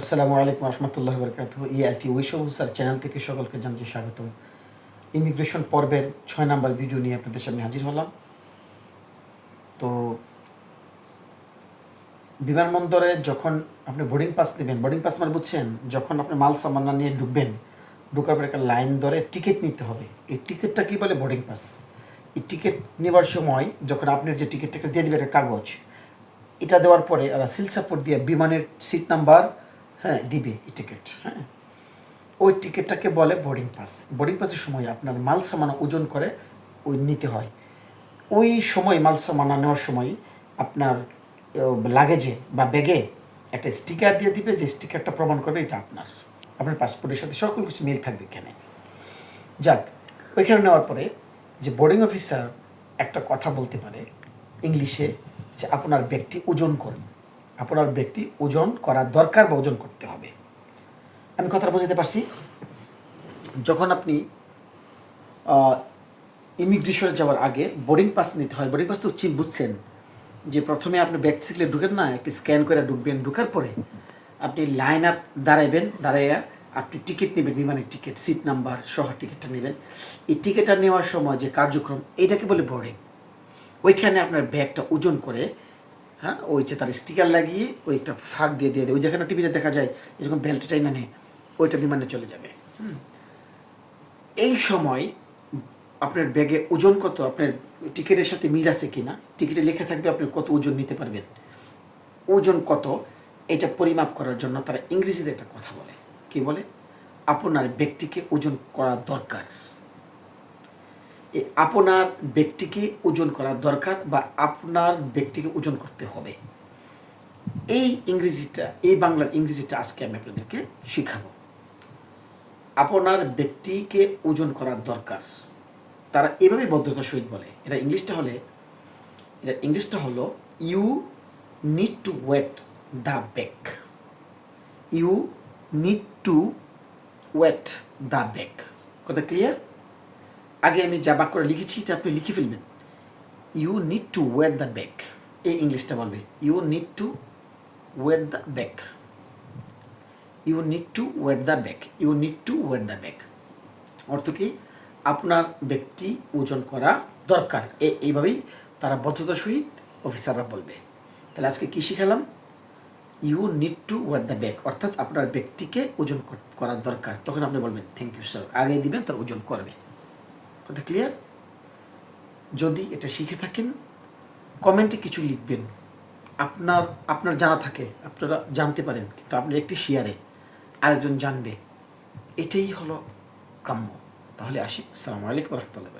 আসসালামু আলাইকুম রহমতুল্লাহ বরকাত ইআলটি উইশো স্যার চ্যানেল থেকে সকলকে জানছি স্বাগত ইমিগ্রেশন পর্বের ছয় নাম্বার ভিডিও নিয়ে আপনাদের সামনে হাজির হলাম। তো বিমানবন্দরে যখন আপনি বোর্ডিং পাস নেবেন বোর্ডিং পাস মানে বুঝছেন, যখন আপনি মাল সামানা নিয়ে ঢুকবেন, ঢুকার পর একটা লাইন ধরে টিকিট নিতে হবে। এই টিকিটটা কী বলে বোর্ডিং পাস এই টিকিট নেবার সময় যখন আপনার যে টিকিটটাকে দিয়ে দেবে একটা কাগজ, এটা দেওয়ার পরে সিল সাপোর্ট দিয়ে বিমানের সিট নাম্বার হ্যাঁ দিবে এই টিকিট হ্যাঁ। ওই টিকিটটাকে বলে বোর্ডিং পাস বোর্ডিং পাসের সময় আপনার মাল সামানা ওজন করে ওই নিতে হয়। ওই সময় মাল সামানা নেওয়ার সময় আপনার লাগেজে বা ব্যাগে একটা স্টিকার দিয়ে দিবে, যে স্টিকারটা প্রমাণ করবে এটা আপনার। আপনার পাসপোর্টের সাথে সকল কিছু মিল থাকবে এখানে। যাক, ওইখানে নেওয়ার পরে যে বোর্ডিং অফিসার একটা কথা বলতে পারে ইংলিশে যে আপনার ব্যাগটি ওজন করুন আপনার ব্যক্তি ওজন করা দরকার বা ওজন করতে হবে। আমি কথাটা বোঝাতে পারছি? যখন আপনি ইমিগ্রেশনে যাওয়ার আগে বোর্ডিং পাস নিতে হয় বোর্ডিং পাস তো চিন বুঝছেন যে প্রথমে আপনি ব্যাক সিটলে ঢুকেন না, একটু স্ক্যান করে ঢুকবেন, ঢুকার পরে আপনি লাইন আপ দাঁড়াইবেন, দাঁড়াইয়া আপনি টিকিট নেবেন, বিমানের টিকিট সিট নাম্বার সহ টিকিটটা নেবেন। এই টিকিটটা নেওয়ার সময় যে কার্যক্রম এইটাকে বলে বোর্ডিং ওইখানে আপনার ব্যাগটা ওজন করে হ্যাঁ ওই যে তার স্টিকার লাগিয়ে ওই একটা ফাঁক দিয়ে দিয়ে দেয়। ওই যেখানে টিভিতে দেখা যায়, এরকম বেল্ট চাইনা নেই ওইটা বিমানে চলে যাবে। এই সময় আপনার ব্যাগে ওজন কত, আপনার টিকিটের সাথে মিল আছে কি না টিকিটে লেখা থাকবে আপনি কত ওজন নিতে পারবেন। ওজন কত, এটা পরিমাপ করার জন্য তারা ইংরেজিতে একটা কথা বলে। কি বলে? আপনার ব্যক্তিকে ওজন করা দরকার। আপনার ব্যক্তিকে ওজন করা দরকার বা আপনার ব্যক্তিকে ওজন করতে হবে। এই ইংরেজিটা, এই বাংলার ইংরেজিটা আজকে আমি আপনাদেরকে শিখাবো। আপনার ব্যক্তিকে ওজন করা দরকার। তারা এভাবে ভদ্রতার সহিত বলে। এটা ইংলিশটা হলে এটা ইংলিশটা হলো you need to wait the back you need to wait the back কথা ক্লিয়ার আগে আমি যা বাক্যটা লিখেছি এটা আপনি লিখে ফেলবেন। You need to wait the back এই ইংলিশটা বলবে। You need to wait the back you need to wait the back you need to wait the back অর্থ কি? আপনার ব্যক্তি ওজন করা দরকার। এ- এইভাবেই তারা বদ্ধতার সহিত অফিসাররা বলবে। তাহলে আজকে কী শিখালাম? You need to wait the back অর্থাৎ আপনার ব্যক্তিকে ওজন কর- করা দরকার। তখন আপনি বলবেন থ্যাংক ইউ স্যার আগে দিবেন, তার ওজন করবে। কথা ক্লিয়ার যদি এটা শিখে থাকেন কমেন্টে কিছু লিখবেন। আপনার আপনার জানা থাকে, আপনারা জানতে পারেন, কিন্তু আপনার একটি শেয়ারে আরেকজন জানবে। এটাই হলো কাম্য। তাহলে আসি। আসসালামু আলাইকুম রহমতুল্লাহ